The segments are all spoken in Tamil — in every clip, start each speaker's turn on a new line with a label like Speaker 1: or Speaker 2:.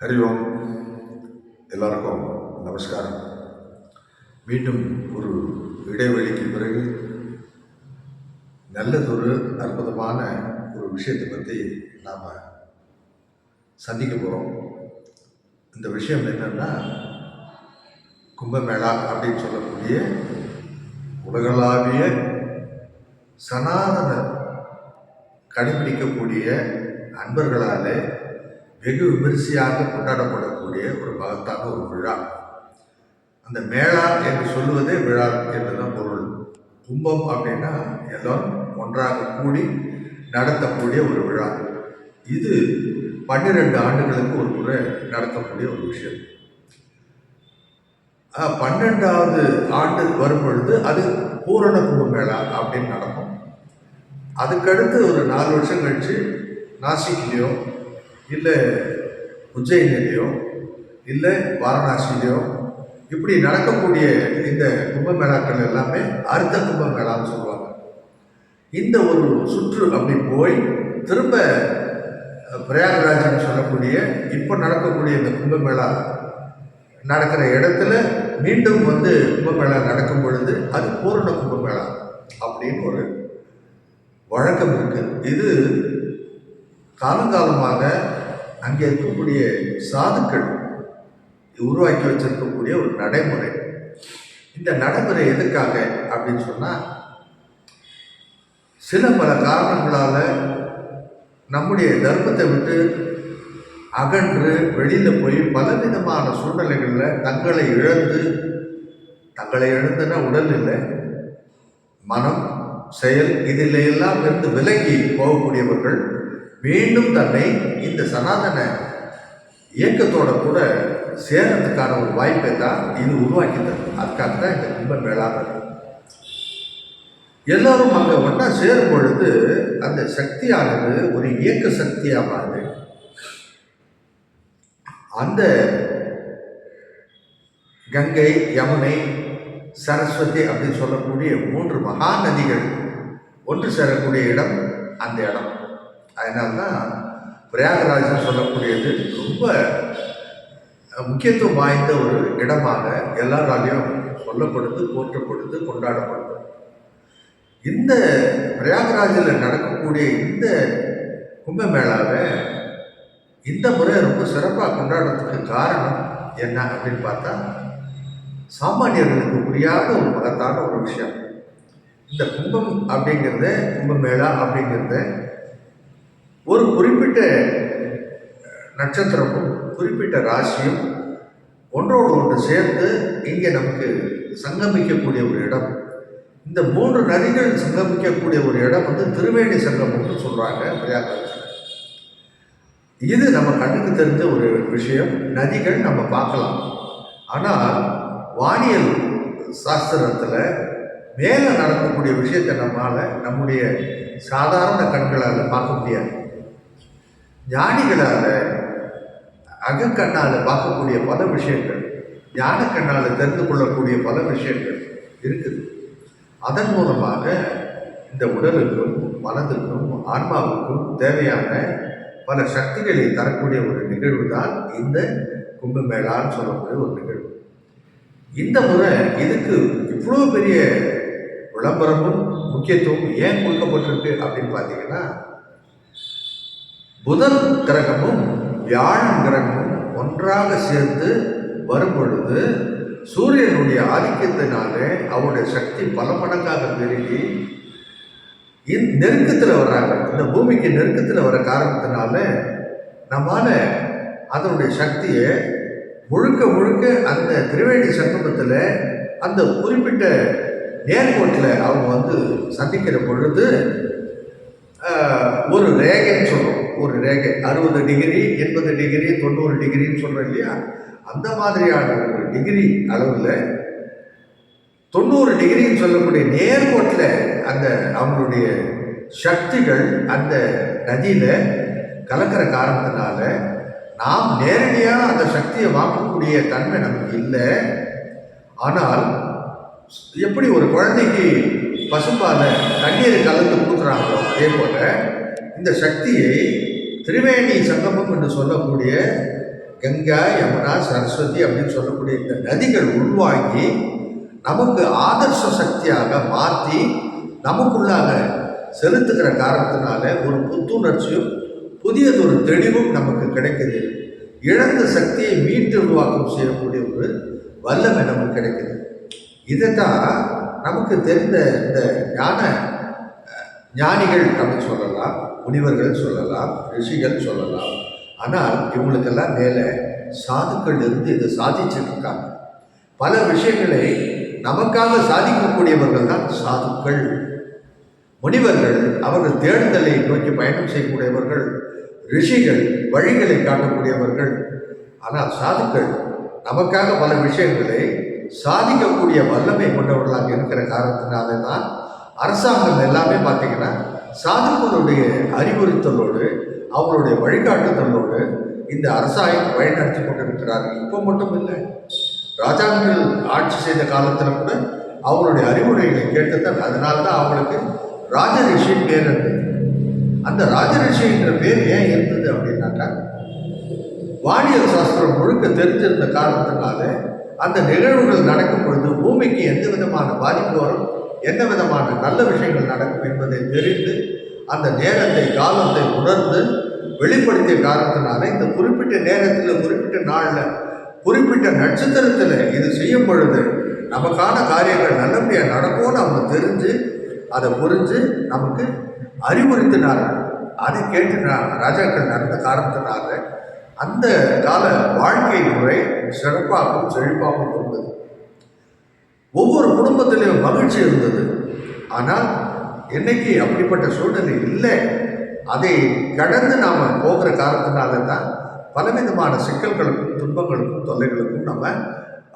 Speaker 1: ஹரி ஓம் எல்லாருக்கும் நமஸ்காரம். மீண்டும் ஒரு இடைவெளிக்கு பிறகு நல்லதொரு அற்புதமான ஒரு விஷயத்தை பற்றி நாம் சந்திக்க போகிறோம் இந்த விஷயம் என்னென்னா கும்பமேளா அப்படின்னு சொல்லக்கூடிய உலகளாவிய சனாதன கடைபிடிக்கக்கூடிய அன்பர்களாலே வெகு விமரிசையாக கொண்டாடப்படக்கூடிய ஒரு மகத்தான ஒரு விழா. அந்த மேளா என்று சொல்லுவதே விழா என்றுதான் பொருள். கும்பம் அப்படின்னா எல்லோரும் ஒன்றாக கூடி நடத்தக்கூடிய ஒரு விழா. இது பன்னிரெண்டு ஆண்டுகளுக்கு ஒரு முறை நடத்தக்கூடிய ஒரு விஷயம். பன்னெண்டாவது ஆண்டு வரும் பொழுது அது பூரண கும்பமேளா அப்படின்னு நடக்கும். அதுக்கடுத்து ஒரு நாலு வருஷம் கழிச்சு நாசிக்லேயோ இல்லை உஜ்ஜயினிலையோ இல்லை வாரணாசிலையோ இப்படி நடக்கக்கூடிய இந்த கும்பமேளாக்கள் எல்லாமே அர்த்த கும்பமேளான்னு சொல்லுவாங்க. இந்த ஒரு சுற்று அப்படி போய் திரும்ப பிரயாகராஜன் சொல்லக்கூடிய இப்போ நடக்கக்கூடிய இந்த கும்பமேளா நடக்கிற இடத்துல மீண்டும் வந்து கும்பமேளா நடக்கும் பொழுது அது பூரண கும்பமேளா அப்படின்னு ஒரு வழக்கம் இருக்குது இது காலங்காலமாக அங்கே இருக்கக்கூடிய சாதுக்கள் உருவாக்கி வச்சிருக்கக்கூடிய ஒரு நடைமுறை. இந்த நடைமுறை எதுக்காக அப்படின்னு சொன்னால் சில பல காரணங்களால் நம்முடைய தர்மத்தை விட்டு அகன்று வெளியில் போய் பலவிதமான சூழ்நிலைகளில் தங்களை இழந்து தங்களை இழந்துன்னா உடல் இல்லை மனம் செயல் இதில் எல்லாம் இருந்து விலகி போகக்கூடியவர்கள் மீண்டும் தன்னை இந்த சனாதன இயக்கத்தோட கூட சேர்றதுக்கான ஒரு வாய்ப்பை தான் இது உருவாக்கி தரும் அதுக்காக தான் இந்த கும்ப மேளாளர் எல்லாரும் அங்கே ஒன்றா சேரும் பொழுது அந்த சக்தியானது ஒரு இயக்க சக்தியாக மாறுது. அந்த கங்கை யமுனை சரஸ்வதி அப்படின்னு சொல்லக்கூடிய மூன்று மகா நதிகள் ஒன்று சேரக்கூடிய இடம் அந்த இடம். அதனால தான் பிரயாகராஜன் சொல்லக்கூடியது ரொம்ப முக்கியத்துவம் வாய்ந்த ஒரு இடமாக எல்லாராலையும் சொல்லப்படுது போற்றப்படுது கொண்டாடப்படுது. இந்த பிரயாகராஜில் நடக்கக்கூடிய இந்த கும்பமேளாவை இந்த முறை ரொம்ப சிறப்பாக கொண்டாடுறதுக்கு காரணம் என்ன அப்படின்னு பார்த்தா சாமானியர்களுக்கு புரியாத ஒரு மகத்தான ஒரு விஷயம். இந்த கும்பம் அப்படிங்கிறத கும்பமேளா அப்படிங்கிறத ஒரு குறிப்பிட்ட நட்சத்திரமும் குறிப்பிட்ட ராசியும் ஒன்றோடு ஒன்று சேர்ந்து இங்கே நமக்கு சங்கமிக்கக்கூடிய ஒரு இடம். இந்த மூன்று நதிகள் சங்கமிக்கக்கூடிய ஒரு இடம் வந்து திருவேணி சங்கமம்னு சொல்கிறாங்க பிரயாகராஜ் இது நம்ம கண்ணுக்கு தெரிஞ்ச ஒரு விஷயம். நதிகள் நம்ம பார்க்கலாம். ஆனால் வானியல் சாஸ்திரத்தில் மேலே நடக்கக்கூடிய விஷயத்தை நம்மால் நம்முடைய சாதாரண கண்களால் பார்க்க முடியாது. ஞானிகளால் அகக்கண்ணால் பார்க்கக்கூடிய பல விஷயங்கள் ஞானக்கண்ணால் தெரிந்து கொள்ளக்கூடிய பல விஷயங்கள் இருக்குது. அதன் மூலமாக இந்த உடலுக்கும் மனதுக்கும் ஆன்மாவுக்கும் தேவையான பல சக்திகளை தரக்கூடிய ஒரு நிகழ்வு தான் இந்த கும்பமேளான்னு சொல்லக்கூடிய ஒரு நிகழ்வு. இந்த முறை இதுக்கு இவ்வளோ பெரிய விளம்பரமும் முக்கியத்துவம் ஏன் கொடுக்கப்பட்டிருக்கு அப்படின்னு பார்த்தீங்கன்னா புதன் கிரகமும் வியாழன் கிரகமும் ஒன்றாக சேர்ந்து வரும் பொழுது சூரியனுடைய ஆதிக்கத்தினாலே அவருடைய சக்தி பல மடங்காக பெருகி இந் நெருக்கத்தில் வர்றாங்க. இந்த பூமிக்கு நெருக்கத்தில் வர காரணத்தினால நம்மால் அதனுடைய சக்தியை முழுக்க முழுக்க அந்த திரிவேணி சங்கமத்தில் அந்த குறிப்பிட்ட நேர்கோட்டில் அவங்க வந்து சந்திக்கிற பொழுது ஒரு ரேகைன்னு சொல்லுவோம் ஒரு ரேகை. அறுபது டிகிரி எண்பது டிகிரி தொண்ணூறு டிகிரின்னு சொல்கிறோம் இல்லையா? அந்த மாதிரியான ஒரு டிகிரி அளவில் தொண்ணூறு டிகிரின்னு சொல்லக்கூடிய நேர்கோட்டில் அந்த அவங்களுடைய சக்திகள் அந்த நதியில் கலக்கிற காரணத்தினால நாம் நேரடியாக அந்த சக்தியை வாங்கக்கூடிய தன்மை நமக்கு இல்லை. ஆனால் எப்படி ஒரு குழந்தைக்கு பசும்பால தண்ணீரை கலந்து கொடுக்குறாங்களோ அதே போல் இந்த சக்தியை திரிவேணி சங்கமம் என்று சொல்லக்கூடிய கங்கா யமுனா சரஸ்வதி அப்படின்னு சொல்லக்கூடிய இந்த நதிகள் உள்வாங்கி நமக்கு ஆதர்ச சக்தியாக மாற்றி நமக்குள்ளாக செலுத்துகிற காரணத்தினால ஒரு புத்துணர்ச்சியும் புதியதொரு தெளிவும் நமக்கு கிடைக்குது. இழந்த சக்தியை மீட்டு உருவாக்கம் செய்யக்கூடிய ஒரு வல்லமை நமக்கு கிடைக்குது. இதைத்தான் நமக்கு தெரிந்த இந்த ஞான ஞானிகள் தமிழ் சொல்லலாம் முனிவர்கள் சொல்லலாம் ரிஷிகள் சொல்லலாம். ஆனால் இவங்களுக்கெல்லாம் மேலே சாதுக்கள் இருந்து இதை சாதிச்சிருக்காங்க பல விஷயங்களை நமக்காக சாதிக்கக்கூடியவர்கள் தான் சாதுக்கள். முனிவர்கள் அவர்கள் தேடுதலை நோக்கி பயணம் செய்யக்கூடியவர்கள் ரிஷிகள் வழிகளை காட்டக்கூடியவர்கள். ஆனால் சாதுக்கள் நமக்காக பல விஷயங்களை சாதிக்கக்கூடிய வல்லமை கொண்டவர்களாக இருக்கிற காரணத்தினால தான் அரசாங்கம் எல்லாமே பார்த்தீங்கன்னா சாதுக்களுடைய அறிவுறுத்தலோடு அவங்களுடைய வழிகாட்டுதலோடு இந்த அரசாங்கம் வழிநடத்தி கொண்டிருக்கிறார்கள் இப்போ மட்டும் இல்லை ராஜாக்கள் ஆட்சி செய்த காலத்தில் கூட அவங்களுடைய அறிவுரைகளை கேட்டுதான் அதனால்தான் அவங்களுக்கு ராஜரிஷி பேர் இருந்தது. அந்த ராஜரிஷின்ற பேர் ஏன் இருந்தது அப்படின்னாக்கா வானியல் சாஸ்திரம் முழுக்க தெரிஞ்சிருந்த காரணத்தினால அந்த நிகழ்வுகள் நடக்கும் பொழுது பூமிக்கு எந்த விதமான பாதிப்பு வரும்? என்ன விதமான நல்ல விஷயங்கள் நடக்கும் என்பதை தெரிந்து அந்த நேரத்தை காலத்தை உணர்ந்து வெளிப்படுத்திய காரணத்தினால இந்த குறிப்பிட்ட நேரத்தில் குறிப்பிட்ட நாளில் குறிப்பிட்ட நட்சத்திரத்தில் இது செய்யும் பொழுது நமக்கான காரியங்கள் நல்லபடியாக நடக்கும்னு அவங்க தெரிஞ்சு அதை புரிஞ்சு நமக்கு அறிவுறுத்தினார்கள் அதை கேட்டு ராஜாக்கள் நடந்த காரணத்தினால அந்த கால வாழ்க்கை முறை சிறப்பாகவும் செழிப்பாகவும் இருந்தது. ஒவ்வொரு குடும்பத்திலையும் மகிழ்ச்சி இருந்தது. ஆனால் என்னைக்கு அப்படிப்பட்ட சூழ்நிலை இல்லை அதை கடந்து நாம் போகிற காரணத்தினால தான் பலவிதமான சிக்கல்களுக்கும் துன்பங்களுக்கும் தொல்லைகளுக்கும் நம்ம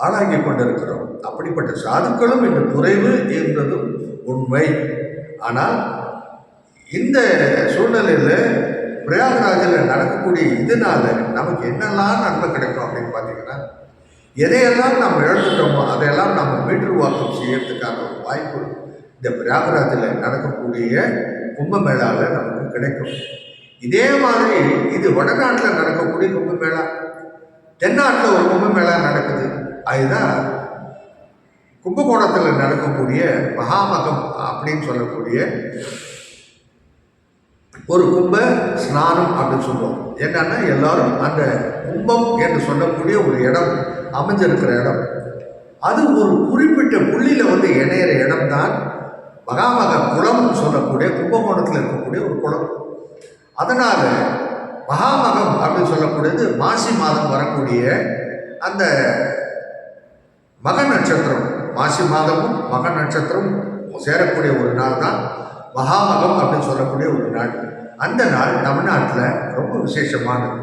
Speaker 1: ஆளாகி கொண்டிருக்கிறோம். அப்படிப்பட்ட சாதுக்களும் இன்று குறைவு என்பதும் உண்மை. ஆனால் இந்த சூழ்நிலையில் பிரயாகராஜில் நடக்கக்கூடிய இதனால நமக்கு என்னெல்லாம் நன்மை கிடைக்கும் அப்படின்னு பார்த்தீங்கன்னா எதையெல்லாம் நம்ம இழந்துட்டோமோ அதையெல்லாம் நம்ம மீட்டுருவாக்கம் செய்யறதுக்கான ஒரு வாய்ப்பு இந்த பிரயாகராஜில் நடக்கக்கூடிய கும்பமேளாவில் நமக்கு கிடைக்கும். இதே மாதிரி இது வடநாட்டில் நடக்கக்கூடிய கும்பமேளா தென்னாட்டில் ஒரு கும்பமேளா நடக்குது. அதுதான் கும்பகோணத்தில் நடக்கக்கூடிய மகாமகம் அப்படின்னு சொல்லக்கூடிய ஒரு கும்ப ஸ்நானம் அப்படின்னு சொல்லுவோம். என்னன்னா எல்லாரும் அந்த கும்பம் என்று சொல்லக்கூடிய ஒரு இடம் அமைஞ்சிருக்கிற இடம். அது ஒரு குறிப்பிட்ட புள்ளியில் வந்து இணையிற இடம் தான் மகாமக குளம்னு சொல்லக்கூடிய கும்பகோணத்தில் இருக்கக்கூடிய ஒரு குளம். அதனால் மகாமகம் அப்படின்னு சொல்லக்கூடியது மாசி மாதம் வரக்கூடிய அந்த மக நட்சத்திரம். மாசி மாதமும் மக நட்சத்திரம் சேரக்கூடிய ஒரு நாள் தான் மகாமகம் அப்படின்னு சொல்லக்கூடிய ஒரு நாள். அந்த நாள் தமிழ்நாட்டில் ரொம்ப விசேஷமானது.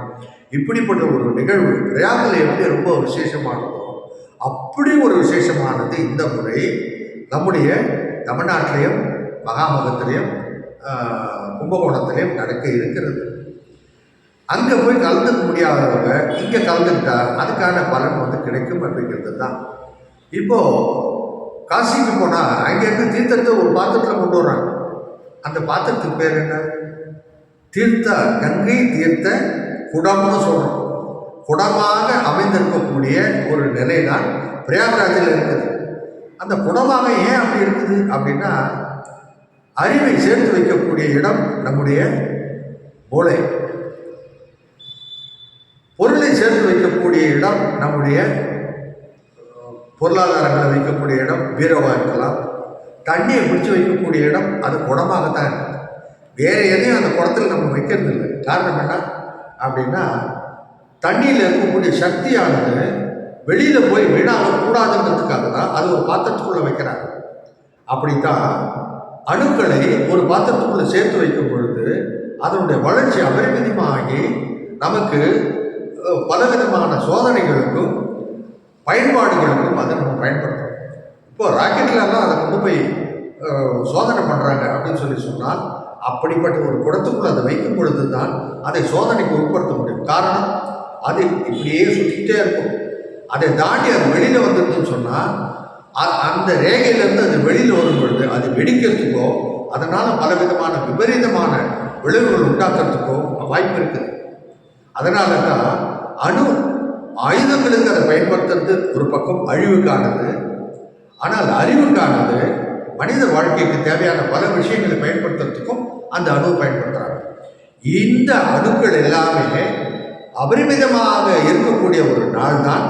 Speaker 1: இப்படிப்பட்ட ஒரு நிகழ்வு பிரயாகில் எப்படி ரொம்ப விசேஷமானதோ. அப்படி ஒரு விசேஷமானது இந்த முறை நம்முடைய தமிழ்நாட்டிலையும் மகாமகத்திலையும் கும்பகோணத்திலையும் நடக்க இருக்கிறது. அங்கே போய் கலந்துக்க முடியாதவங்க இங்கே கலந்துக்கிட்டா அதுக்கான பலன் வந்து கிடைக்கும் அப்படிங்கிறது தான். இப்போது காசிக்கு போனால் அங்கேருந்து தீர்த்தத்தை ஒரு பாத்திரத்தில் கொண்டு வர்றாங்க. அந்த பாத்திரத்துக்கு பேர் என்ன? தீர்த்த கங்கை தீர்த்த குடம்னு சொல்கிறோம் குடமாக அமைந்திருக்கக்கூடிய ஒரு நிலை தான் பிரயாகராஜில் இருக்குது. அந்த குடமாக ஏன் அப்படி இருக்குது அப்படின்னா அறிவை சேர்த்து வைக்கக்கூடிய இடம் நம்முடைய மூளை பொருளை சேர்த்து வைக்கக்கூடிய இடம் நம்முடைய பொருளாதாரங்களை வைக்கக்கூடிய இடம் பீரோவாக இருக்கலாம். தண்ணியை பிடிச்சி வைக்கக்கூடிய இடம் அது குடமாகத்தான் இருக்குது. வேறு எதையும் அந்த குடத்தில் நம்ம வைக்கிறது இல்லை காரணம் என்ன? அப்படின்னா தண்ணியில் இருக்கக்கூடிய சக்தியானது வெளியில் போய் வீணாகக்கூடாதுங்கிறதுக்காக தான் அது ஒரு பாத்திரத்துக்குள்ளே வைக்கிறாங்க. அப்படித்தான் அணுக்களை ஒரு பாத்திரத்துக்குள்ளே சேர்த்து வைக்கும் பொழுது அதனுடைய வளர்ச்சி அபரிமிதமாகி நமக்கு பலவிதமான சோதனைகளுக்கும் பயன்பாடுகளுக்கும் அதை நம்ம பயன்படுத்துகிறோம் இப்போது ராக்கெட்லலாம் அதை கொண்டு போய் சோதனை பண்ணுறாங்க அப்படின்னு சொல்லி சொன்னால் அப்படிப்பட்ட ஒரு குடத்துக்குள்ள அதை வைக்கும் பொழுது தான் அதை சோதனைக்கு உட்படுத்த முடியும். காரணம் அது இப்படியே சுற்றிக்கிட்டே இருக்கும். அதை தாண்டி அது வெளியில் வந்துருதுன்னு சொன்னால் அந்த ரேகையிலேருந்து அது வெளியில் வரும் பொழுது அது வெடிக்கிறதுக்கோ அதனால் பலவிதமான விபரீதமான விளைவுகள் உண்டாக்குறதுக்கோ வாய்ப்பு இருக்குது. அதனால தான் அணு ஆயுதங்களுக்கு அதை பயன்படுத்துறது ஒரு பக்கம் அழிவுக்கானது ஆனால் அறிவுக்கானது மனித வாழ்க்கைக்கு தேவையான பல விஷயங்களை பயன்படுத்துறதுக்கும் அந்த அணுவை பயன்படுத்துகிறாங்க இந்த அணுக்கள் எல்லாமே அபரிமிதமாக இருக்கக்கூடிய ஒரு நாள் தான்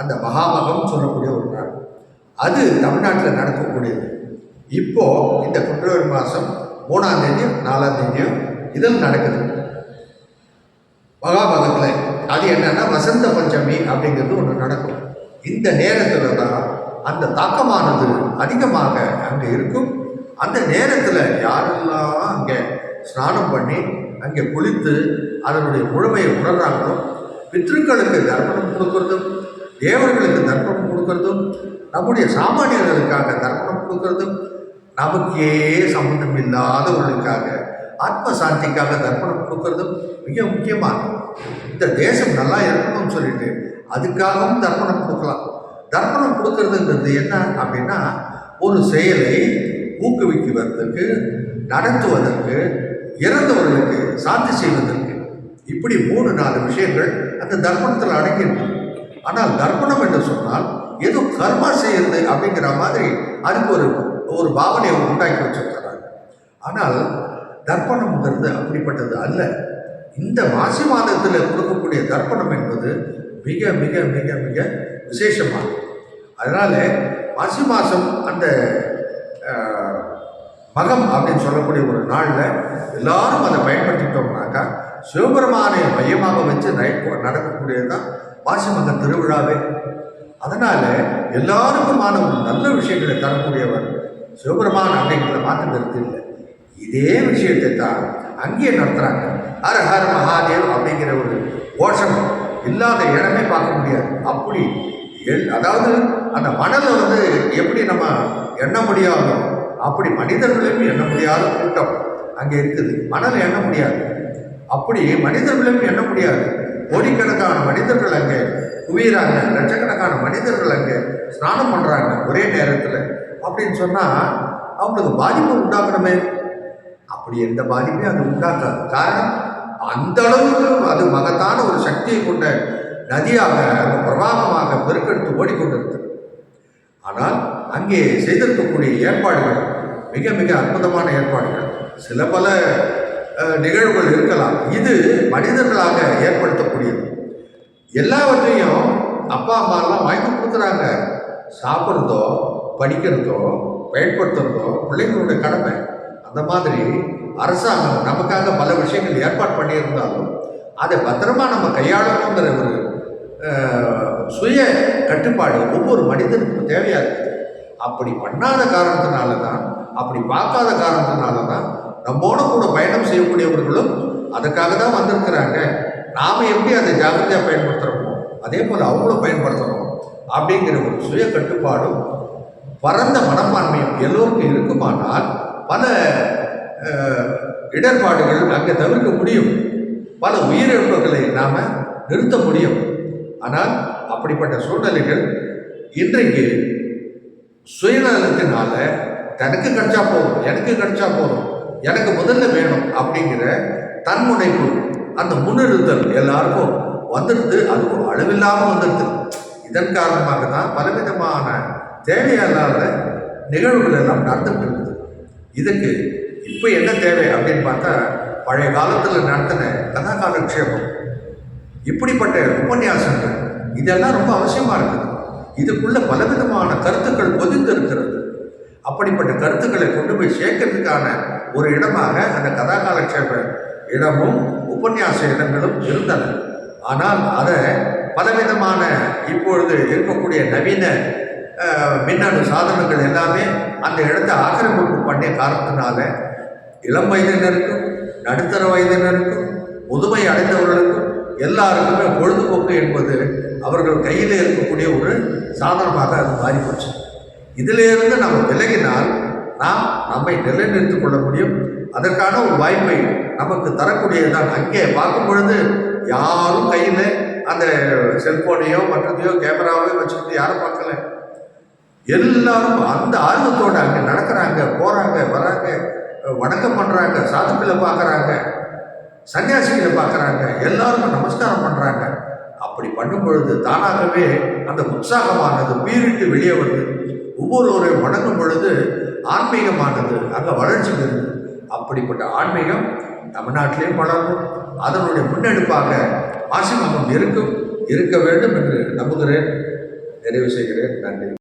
Speaker 1: அந்த மகாமகம் சொல்லக்கூடிய ஒரு நாள். அது தமிழ்நாட்டில் நடக்கக்கூடியது. இப்போ இந்த பிப்ரவரி மாதம் மூணாம் தேதியும் நாலாம் தேதியும் இதில் நடக்குது. மகாபாகத்தில் அது என்னென்னா வசந்த பஞ்சமி அப்படிங்கிறது ஒன்று நடக்கும். இந்த நேரத்தில் தான் அந்த தாக்கமானது அதிகமாக அங்கே இருக்கும். அந்த நேரத்தில் யாரெல்லாம் அங்கே ஸ்நானம் பண்ணி அங்கே குளித்து அதனுடைய முழுமையை உணர்றாங்களோ பித்ருக்களுக்கு தர்ப்பணம் கொடுக்கறதும் தேவர்களுக்கு தர்ப்பணம் கொடுக்கறதும் நம்முடைய சாமானியர்களுக்காக தர்ப்பணம் கொடுக்கறதும் நமக்கே சம்பந்தம் இல்லாதவர்களுக்காக ஆத்ம சாந்திக்காக தர்ப்பணம் கொடுக்கறதும் மிக முக்கியமானது இந்த தேசம் நல்லா இருக்கணும்னு சொல்லிட்டு அதுக்காகவும் தர்ப்பணம் கொடுக்கலாம். தர்ப்பணம் கொடுக்கறதுங்கிறது என்ன அப்படின்னா ஒரு செயலை ஊக்குவிக்குவதற்கு நடத்துவதற்கு இறந்தவர்களுக்கு சாந்தி செய்வதற்கு. இப்படி மூணு நாலு விஷயங்கள் அந்த தர்ப்பணத்தில் அடங்கியிருக்கு. ஆனால் தர்ப்பணம் என்று சொன்னால் ஏதோ கர்மா செய்யறது அப்படிங்கிற மாதிரி அதுக்கு ஒரு ஒரு பாவனையை உண்டாக்கி வச்சிருக்கிறாங்க. ஆனால் தர்ப்பணம்ங்கிறது அப்படிப்பட்டது அல்ல. இந்த மாசி மாதத்தில் கொடுக்கக்கூடிய தர்ப்பணம் என்பது மிக மிக மிக மிக விசேஷமானது. அதனால் மாசி மாதம் அந்த மகம் அப்படின்னு சொல்லக்கூடிய ஒரு நாளில் எல்லாரும் அதை பயன்படுத்திட்டோம்னாக்கா சிவபெருமானை மையமாக வச்சு நட- நடக்கக்கூடியது தான் மாசி மக திருவிழாவே. அதனால் எல்லாருக்குமான ஒரு நல்ல விஷயங்களை தரக்கூடியவர் சிவபெருமான் அப்படிங்கிறத மாற்றம் கருத்து இல்லை. இதே விஷயத்தை தான் அங்கேயே நடத்துகிறாங்க ஹர ஹர மகாதேவ் அப்படிங்கிற ஒரு கோஷம் இல்லாத இடமே பார்க்க முடியாது. அப்படி எல்- அதாவது அந்த மணலை வந்து எப்படி நம்ம எண்ண முடியாதோ அப்படி மனிதர்களையும் எண்ண முடியாத கூட்டம் அங்கே இருக்குது. மணல் எண்ண முடியாது. அப்படி மனிதர்களையும் எண்ண முடியாது. கோடிக்கணக்கான மனிதர்கள் அங்கே குவியிறாங்க. லட்சக்கணக்கான மனிதர்கள் அங்கே ஸ்நானம் பண்ணுறாங்க ஒரே நேரத்தில். அப்படின்னு சொன்னால் அவங்களுக்கு பாதிப்பு உண்டாக்கணுமே. அப்படி எந்த பாதிப்பையும் அது உண்டாக்காது. காரணம் அந்த அளவுக்கு அது மகத்தான ஒரு சக்தியை கொண்ட நதியாக அது பிரவாகமாக பெருக்கெடுத்து ஓடிக்கொண்டிருக்கிறது. ஆனால் அங்கே செய்திருக்கக்கூடிய ஏற்பாடுகள் மிக மிக அற்புதமான ஏற்பாடுகள். சில பல நிகழ்வுகள் இருக்கலாம். இது மனிதர்களாக ஏற்படுத்தக்கூடியது. எல்லாவற்றையும் அப்பா அம்மாலாம் வாங்கி கொடுக்குறாங்க. சாப்பிட்றதோ படிக்கிறதோ பயன்படுத்துறதோ பிள்ளைங்களுடைய கடமை. அந்த மாதிரி அரசாங்கம் நமக்காக பல விஷயங்கள் ஏற்பாடு பண்ணியிருந்தாலும் அதை பத்திரமா நம்ம கையாளணுங்கிற ஒரு சுய கட்டுப்பாடு ஒவ்வொரு மனிதனுக்கும் தேவையாக இருக்குது அப்படி பண்ணாத காரணத்தினால தான் அப்படி பார்க்காத காரணத்தினால தான் நம்மோட கூட பயணம் செய்யக்கூடியவர்களும் அதுக்காக தான் வந்திருக்கிறாங்க. நாம் எப்படி அதை ஜாகிரதையாக பயன்படுத்துகிறோமோ அதே போல் அவங்களும் பயன்படுத்தணும் அப்படிங்கிற ஒரு சுய கட்டுப்பாடும் பரந்த மனப்பான்மையும் எல்லோருக்கும் இருக்குமானால் பல இடர்பாடுகள் அங்கே தவிர்க்க முடியும். பல உயிரிழப்புகளை நாம் நிறுத்த முடியும். ஆனால் அப்படிப்பட்ட சூழ்நிலைகள் இன்றைக்கு சுயநலத்தினால தனக்கு கிடைச்சா போதும் எனக்கு கிடைச்சா போதும் எனக்கு முதல்ல வேணும் அப்படிங்கிற தன்முனைப்பு அந்த முன்னிறுத்தல் எல்லாருக்கும் வந்துடுது. அதுவும் அளவில்லாமல் வந்துடுது. இதன் காரணமாக தான் பலவிதமான தேவையில்லாத நிகழ்வுகள் எல்லாம் நடந்துட்டு இருக்குது. இதுக்கு இப்போ என்ன தேவை அப்படின்னு பார்த்தா பழைய காலத்தில் நடத்தின கதாகாலக்ஷேபம் இப்படிப்பட்ட உபன்யாசங்கள் இதெல்லாம் ரொம்ப அவசியமாக இருக்குது. இதுக்குள்ள பலவிதமான கருத்துக்கள் பொதிந்து இருக்கிறது. அப்படிப்பட்ட கருத்துக்களை கொண்டு போய் சேர்க்கறதுக்கான ஒரு இடமாக அந்த கதாகாலட்சேப இடமும் உபன்யாச இடங்களும் இருந்தன. ஆனால் அதை பலவிதமான இப்பொழுது இருக்கக்கூடிய நவீன மின்னணு சாதனங்கள் எல்லாமே அந்த இடத்தை ஆக்கிரமிப்பு பண்ணிய காரணத்தினால இளம் வயதினருக்கும் நடுத்தர வயதினருக்கும் முதுமை அடைந்தவர்களுக்கும் எல்லாருக்குமே பொழுதுபோக்கு என்பது அவர்கள் கையில் இருக்கக்கூடிய ஒரு சாதனமாக அது மாறிப்போச்சு. இதிலிருந்து நம்ம விலகினால் நாம் நம்மை நிலைநிறுத்திக் கொள்ள முடியும். அதற்கான ஒரு வாய்ப்பை நமக்கு தரக்கூடியதுதான் அங்கே பார்க்கும் பொழுது யாரும் கையில் அந்த செல்ஃபோனையோ மற்றதையோ கேமராவையோ வச்சுக்கிட்டு யாரும் பார்க்கல. எல்லாரும் அந்த ஆர்வத்தோட அங்கே நடக்கிறாங்க போகிறாங்க வராங்க வணக்கம் பண்ணுறாங்க சாதுக்களை பார்க்குறாங்க சன்னியாசிகளை பார்க்குறாங்க எல்லாருக்கும் நமஸ்காரம் பண்ணுறாங்க அப்படி பண்ணும் பொழுது தானாகவே அந்த உற்சாகமானது பீரிட்டு வெளியே வருது ஒவ்வொருவரையும் வணங்கும் பொழுது ஆன்மீகமானது அங்கே வளர்ச்சி பெறுது. அப்படிப்பட்ட ஆன்மீகம் தமிழ்நாட்டிலேயும் வளரும் அதனுடைய முன்னெடுப்பாக மாசிமகம் இருக்கும் இருக்க வேண்டும் என்று நம்புகிறேன். நிறைவு செய்கிறேன். நன்றி.